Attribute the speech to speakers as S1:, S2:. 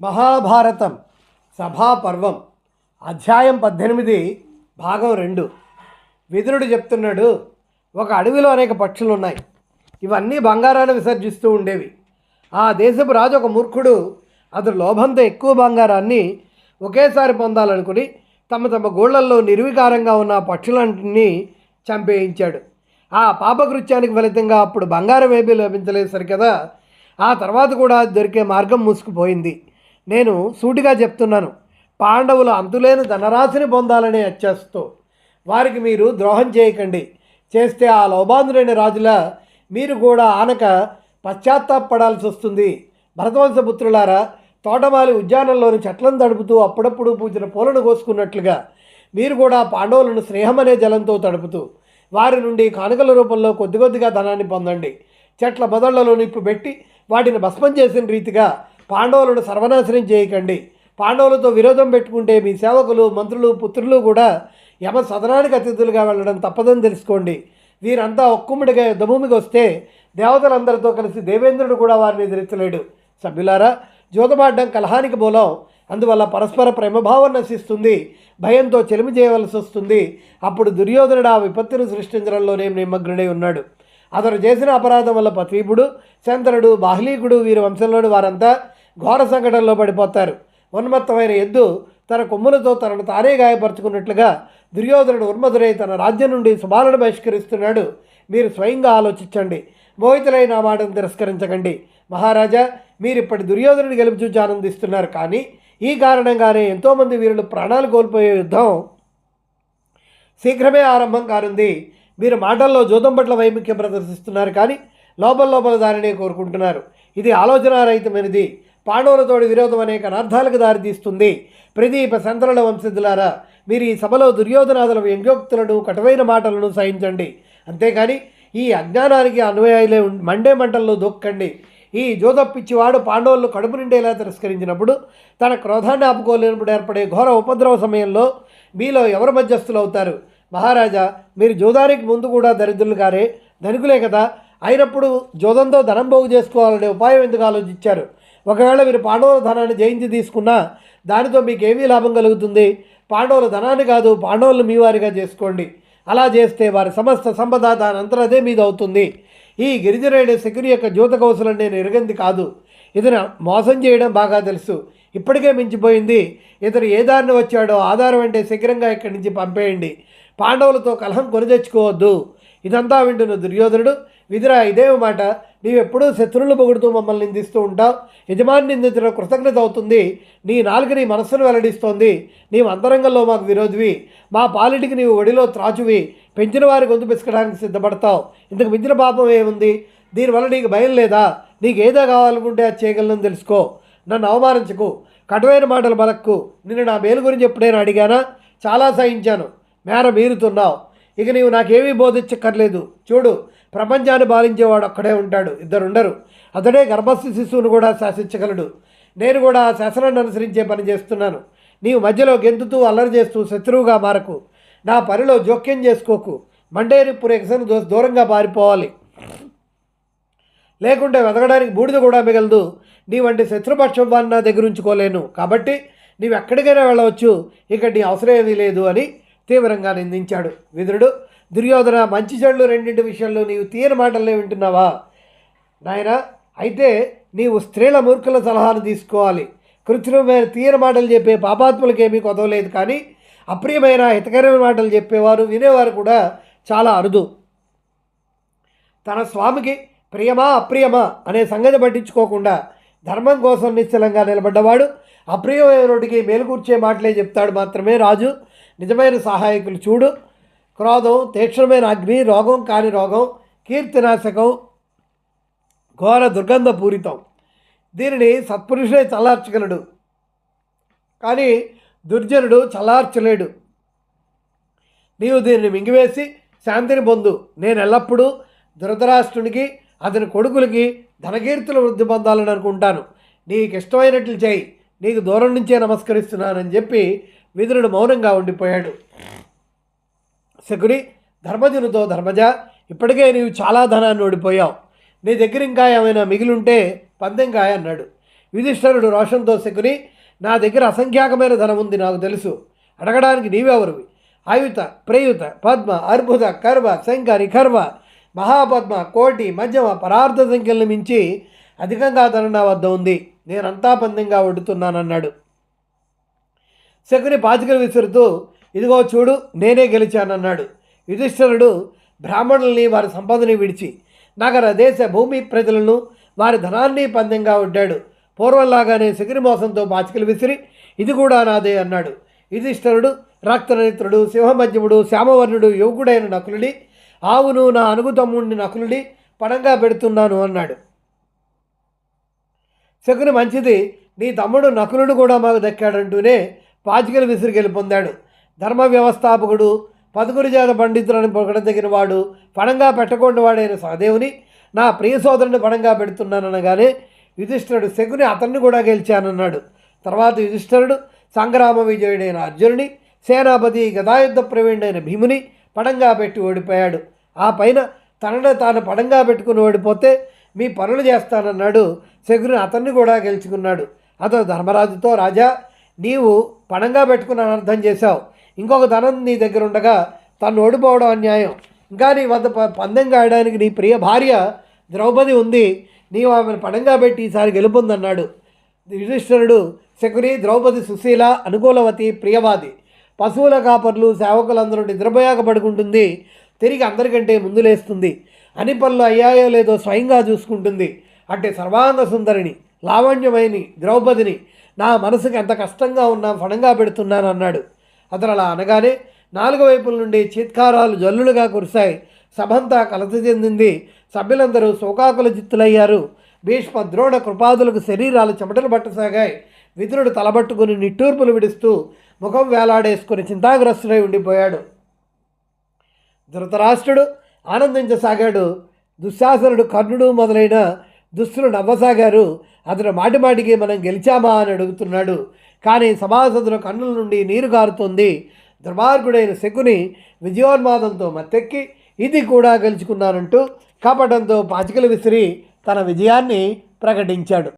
S1: మహాభారతం సభాపర్వం. అధ్యాయం పద్దెనిమిది భాగం రెండు. విదురుడు చెప్తున్నాడు ఒక అడవిలో అనేక పక్షులు ఉన్నాయి ఇవన్నీ బంగారాన్ని విసర్జిస్తూ ఉండేవి. ఆ దేశపు రాజు ఒక మూర్ఖుడు అతడు లోభంతో ఎక్కువ బంగారాన్ని ఒకేసారి పొందాలనుకుని తమ తమ గోళ్ళల్లో నిర్వికారంగా ఉన్న పక్షులన్నింటినీ చంపేయించాడు. ఆ పాపకృత్యానికి ఫలితంగా అప్పుడు బంగారం ఏమీ లభించలేదు సరికదా. ఆ తర్వాత కూడా దొరికే మార్గం మూసుకుపోయింది. నేను సూటిగా చెప్తున్నాను. పాండవులు అంతులేని ధనరాశిని పొందాలనే అత్యాశతో వారికి మీరు ద్రోహం చేయకండి. చేస్తే ఆ లోబాంధుడైన రాజుల మీరు కూడా ఆనక పశ్చాత్తాపడాల్సి వస్తుంది. భరతవంశపుత్రులారా తోటమాలి ఉద్యానంలోని చెట్లను తడుపుతూ అప్పుడప్పుడు పూచిన పూలను కోసుకున్నట్లుగా మీరు కూడా పాండవులను స్నేహం అనే జలంతో తడుపుతూ వారి నుండి కానుకల రూపంలో కొద్ది కొద్దిగా ధనాన్ని పొందండి. చెట్ల మొదళ్ళలో నిప్పు పెట్టి వాటిని భస్మం చేసిన రీతిగా పాండవులను సర్వనాశనం చేయకండి. పాండవులతో విరోధం పెట్టుకుంటే మీ సేవకులు మంత్రులు పుత్రులు కూడా యమ సదనానికి అతిథులుగా వెళ్ళడం తప్పదని తెలుసుకోండి. వీరంతా ఒక్కుమ్మడిగా యుద్ధభూమికి వస్తే దేవతలందరితో కలిసి దేవేంద్రుడు కూడా వారిని ఎదిరించలేడు. సభ్యులారా జోదమాడ్డం కలహానికి మూలం. అందువల్ల పరస్పర ప్రేమభావం నశిస్తుంది. భయంతో చెలిమి చేయవలసి వస్తుంది. అప్పుడు దుర్యోధనుడు ఆ విపత్తిని సృష్టించడంలోనే నిమగ్నుడై ఉన్నాడు. అతను చేసిన అపరాధం వల్ల పతీపుడు శంతనుడు బాహ్లీకుడు వీరి వంశంలోని వారంతా ఘోర సంఘటనలో పడిపోతారు. ఉన్మత్తమైన ఎద్దు తన కొమ్ములతో తనను తానే గాయపరుచుకున్నట్లుగా దుర్యోధనుడు ఉన్మదుడై తన రాజ్యం నుండి సుమాలను బహిష్కరిస్తున్నాడు. మీరు స్వయంగా ఆలోచించండి. మోహితులైన ఆ మాటను తిరస్కరించకండి. మహారాజా మీరు ఇప్పటి దుర్యోధనుడి గెలుపు చూచి ఆనందిస్తున్నారు. కానీ ఈ కారణంగానే ఎంతోమంది వీరులు ప్రాణాలు కోల్పోయే యుద్ధం శీఘ్రమే ఆరంభం కానుంది. మీరు మాటల్లో జూదం పట్ల వైముఖ్యం ప్రదర్శిస్తున్నారు. కానీ లోపల లోపల దానినే కోరుకుంటున్నారు. ఇది ఆలోచనారహితమైనది. పాండవులతోటి విరోధం అనేక అనర్థాలకు దారితీస్తుంది. ప్రదీప సంతరుల వంశస్థులారా మీరు ఈ సభలో దుర్యోధనాదుల వ్యంగ్యోక్తులను కటువైన మాటలను సహించండి. అంతేకాని ఈ అజ్ఞానానికి అన్వయాలే మండే మంటల్లో దొక్కండి. ఈ జోదప్పిచ్చివాడు పాండవులను కడుపు నిండేలా తిరస్కరించినప్పుడు తన క్రోధాన్ని ఆపుకోలేనప్పుడు ఏర్పడే ఘోర ఉపద్రవ సమయంలో మీలో ఎవరు మధ్యస్థులు అవుతారు మహారాజా మీరు జోదానికి ముందు కూడా దరిద్రులు గారే ధనికులే కదా. అయినప్పుడు జోదంతో ధనం పోగు చేసుకోవాలనే ఉపాయం ఎందుకు ఆలోచించారు? ఒకవేళ మీరు పాండవుల ధనాన్ని జయించి తీసుకున్నా దానితో మీకు ఏమీ లాభం కలుగుతుంది? పాండవుల ధనాన్ని కాదు పాండవులను మీ వారిగా చేసుకోండి. అలా చేస్తే వారి సమస్త సంపద దాని అంతరదే మీద అవుతుంది. ఈ గిరిజనుడి శకుని యొక్క జ్యోత కౌశలం నేను ఎరగంది కాదు. ఇతను మోసం చేయడం బాగా తెలుసు. ఇప్పటికే మించిపోయింది. ఇతను ఏ దారిని వచ్చాడో ఆధారం అంటే శీఘ్రంగా ఇక్కడి నుంచి పంపేయండి. పాండవులతో కలహం కొని తెచ్చుకోవద్దు. ఇదంతా వింటున్న దుర్యోధనుడు విధిరా ఇదే మాట. నీవెప్పుడూ శత్రువులు పొగుడుతూ మమ్మల్ని నిందిస్తూ ఉంటావు. యజమాని నిందించడం కృతజ్ఞత అవుతుంది. నీ నాలుగు నీ మనస్సును వెల్లడిస్తోంది. నీవు అంతరంగంలో మాకు విరోధివి. మా పాలిటికి నీవు ఒడిలో త్రాచువి. పెంచిన వారి గొంతు పిసకడానికి సిద్ధపడతావు. ఇంతకు మించిన పాపం ఏముంది? దీనివల్ల నీకు భయం లేదా? నీకు ఏదో కావాలనుకుంటే అది చేయగలను తెలుసుకో. నన్ను అవమానించకు. కటువైన మాటలు బలక్కు నిన్ను నా మేలు గురించి ఎప్పుడైనా అడిగానా? చాలా సహించాను మేర మీరుతున్నావు. ఇక నీవు నాకేమీ బోధించక్కర్లేదు. చూడు ప్రపంచాన్ని బాలించేవాడు ఒక్కడే ఉంటాడు. ఇద్దరుండరు. అతడే గర్భస్థ శిశువును కూడా శాసించగలడు. నేను కూడా ఆ శాసనాన్ని అనుసరించే పని చేస్తున్నాను. నీవు మధ్యలో గెంతుతూ అల్లరి చేస్తూ శత్రువుగా మారకు. నా పనిలో జోక్యం చేసుకోకు. మండేరి పురేకసను దూ దూరంగా పారిపోవాలి. లేకుంటే వెతకడానికి బూడిద కూడా మిగలదు. నీ వంటి శత్రుపక్షం వారిని నా దగ్గర ఉంచుకోలేను. కాబట్టి నీవు ఎక్కడికైనా వెళ్ళవచ్చు. ఇక నీ అవసరం ఏమీ లేదు అని తీవ్రంగా నిందించాడు. విదురుడు దుర్యోధన మంచి చెడులు రెండింటి విషయంలో నీవు తీయని మాటలే వింటున్నావా? నాయన అయితే నీవు స్త్రీల మూర్ఖుల సలహాను తీసుకోవాలి. కృత్రిమమైన తీయని మాటలు చెప్పే పాపాత్ములకేమీ కొదవలేదు కానీ అప్రియమైన హితకరమైన మాటలు చెప్పేవారు వినేవారు కూడా చాలా అరుదు. తన స్వామికి ప్రియమా అప్రియమా అనే సంగతి పట్టించుకోకుండా ధర్మం కోసం నిశ్చలంగా నిలబడ్డవాడు అప్రియమైనటికి మేలుకూర్చే మాటలే చెప్తాడు మాత్రమే రాజు. నిజమైన సహాయకులు చూడు. క్రోధం తీక్షణమైన అగ్ని రోగం కాని రోగం కీర్తినాశకం ఘోర దుర్గంధ పూరితం. దీనిని సత్పురుషుడే చల్లార్చగలడు. కానీ దుర్జనుడు చల్లార్చలేడు. నీవు దీన్ని మింగివేసి శాంతిని పొందు. నేను ఎల్లప్పుడూ ధృతరాష్ట్రునికి అతని కొడుకులకి ధనకీర్తులు వృద్ధి పొందాలని అనుకుంటాను. నీకు ఇష్టమైనట్లు చేయి. నీకు దూరం నుంచే నమస్కరిస్తున్నానని చెప్పి విదురుడు మౌనంగా ఉండిపోయాడు. శకుని ధర్మజునితో ధర్మజ ఇప్పటికే నీవు చాలా ధనాన్ని ఓడిపోయావు. నీ దగ్గర ఇంకా ఏమైనా మిగిలుంటే పందెంకాయ అన్నాడు. యుధిష్ఠరుడు రోషంతో శకుని నా దగ్గర అసంఖ్యాకమైన ధనం ఉంది నాకు తెలుసు. అడగడానికి నీవెవరువి? ఆయుత ప్రేయుత పద్మ అర్బుద కర్వ శంకరి కర్వ మహాపద్మ కోటి మధ్యమ పరార్థ సంఖ్యలను మించి అధికంగా ధనం నా వద్ద ఉంది. నేనంతా పందెంగా వడ్డుతున్నానన్నాడు శకుని పాచికలు విసురుతూ ఇదిగో చూడు నేనే గెలిచానన్నాడు. యుధిష్ఠరుడు బ్రాహ్మణుల్ని వారి సంపదని విడిచి నగర దేశ భూమి ప్రజలను వారి ధనాన్ని పందెంగా వడ్డాడు. పూర్వంలాగానే శకుని మోసంతో పాచికలు విసిరి ఇది కూడా నాదే అన్నాడు. యుధిష్ఠరుడు రక్తనేత్రుడు సింహమధ్యముడు శ్యామవర్ణుడు యువకుడైన నకులుడి ఆవును నా అనుగుతమ్ముడిని నకులుడి పడంగా పెడుతున్నాను అన్నాడు. శకుని మంచిది నీ తమ్ముడు నకులుడు కూడా మాకు దక్కాడంటూనే పాచికలు విసిరి పొందాడు ధర్మ వ్యవస్థాపకుడు పదుగురు జాత పండితులను పొగడదగిన వాడు పణంగా పెట్టకుండా వాడైన సహదేవుని నా ప్రియ సోదరుని పణంగా పెడుతున్నాననగానే యుధిష్ఠరుడు శకుని అతన్ని కూడా గెలిచానన్నాడు. తర్వాత యుధిష్ఠరుడు సంగ్రామ విజయుడైన అర్జునుని సేనాపతి గదాయుద్ధ ప్రవీణుడైన భీముని పడంగా పెట్టి ఓడిపోయాడు. ఆ పైన తనను తాను పడంగా పెట్టుకుని ఓడిపోతే మీ పనులు చేస్తానన్నాడు శకుని అతన్ని కూడా గెలుచుకున్నాడు. అతను ధర్మరాజుతో రాజా నీవు పణంగా పెట్టుకుని అర్థం చేశావు. ఇంకొక ధనం నీ దగ్గర ఉండగా తను ఓడిపోవడం అన్యాయం. ఇంకా నీ వద్ద ప- పందెం కాయడానికి నీ ప్రియ భార్య ద్రౌపది ఉంది. నీవు ఆమెను పణంగా పెట్టి ఈసారి గెలుపొందన్నాడు. యుధిష్ఠరుడు శకుని ద్రౌపది సుశీల అనుకూలవతి ప్రియవాది. పశువుల కాపర్లు సేవకులందరూ నిద్రపోయాక పడుకుంటుంది తిరిగి అందరికంటే ముందు లేస్తుంది. అని పనులు అయ్యాయో లేదో స్వయంగా చూసుకుంటుంది. అంటే సర్వాంగ సుందరిని లావణ్యమైని ద్రౌపదిని నా మనసుకు ఎంత కష్టంగా ఉన్నా ఫణంగా పెడుతున్నాను అన్నాడు అతను అలా అనగానే నాలుగు వైపుల నుండి చీత్కారాలు జల్లులుగా కురిశాయి. సభంతా కలత చెందింది. సభ్యులందరూ శోకాకుల చిత్తులయ్యారు భీష్మ ద్రోణ కృపాదులకు శరీరాలు చెమటలు పట్టసాగాయి. విదురుడు తలబట్టుకుని నిట్టూర్పులు విడుస్తూ ముఖం వేలాడేసుకుని చింతాగ్రస్తుడై ఉండిపోయాడు. ధృతరాష్ట్రుడు ఆనందించసాగాడు. దుశ్శాసనుడు కర్ణుడు మొదలైన దుస్తులు నవ్వసాగారు. అతను మాటిమాటికి మనం గెలిచామా అని అడుగుతున్నాడు. కానీ సభాసదుల కన్నుల నుండి నీరు గారుతోంది. దుర్మార్గుడైన శకుని విజయోన్మాదంతో మత్తెక్కి ఇది కూడా గెలుచుకున్నానంటూ కపటంతో పాచికలు విసిరి తన విజయాన్ని ప్రకటించాడు.